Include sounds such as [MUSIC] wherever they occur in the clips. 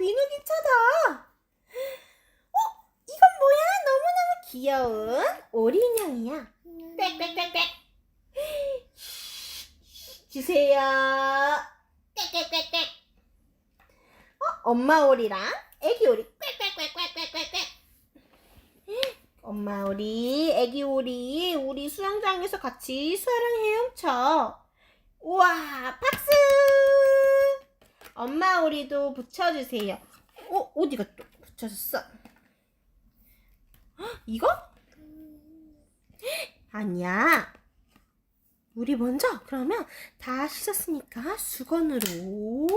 비둘기 차다. 어, 이건 뭐야? 너무너무 귀여운 오리 인형이야. 빽빽빽빽. 주세요. 꽥꽥꽥꽥. 어, 엄마 오리랑 애기 오리 꽥꽥꽥꽥꽥꽥. 엄마 오리, 애기 오리, 우리 수영장에서 같이 수아랑 헤엄쳐. 우와, 박수! 엄마 오리도 붙여주세요. 어, 어디가 또 붙여졌어? 헉, 이거? 아니야. 우리 먼저 그러면 다 씻었으니까 수건으로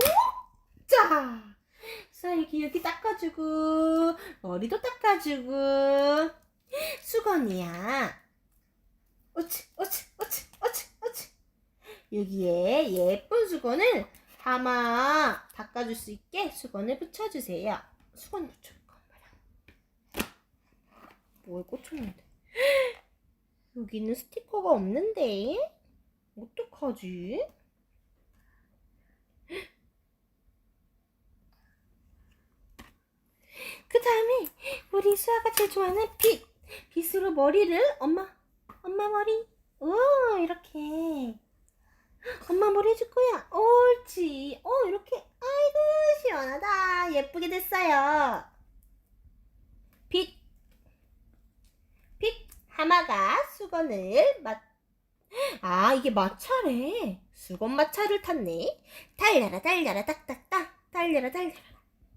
자쌀 기억이 닦아주고 머리도 닦아주고 수건이야 어치 어치 어치 어치 어치 여기에 예쁜 수건을 담아 닦아줄 수 있게 수건을 붙여주세요. 수건 말이야 뭘 꽂혔는데? [GASPS] 여기는 스티커가 없는데? 어떡하지? [GASPS] 그 다음에 우리 수아가 제일 좋아하는 빗 빗으로 머리를 엄마 엄마 머리. 오 이렇게. [GASPS] 엄마 머리 해줄 거야 옳지 어 이렇게 아이고 시원하다 예쁘게 됐어요 빗빗 하마가 수건을 맞 아, 이게 마차래. 수건 마차를 탔네. 달려라, 달려라, 딱딱딱. 달려라, 달려라.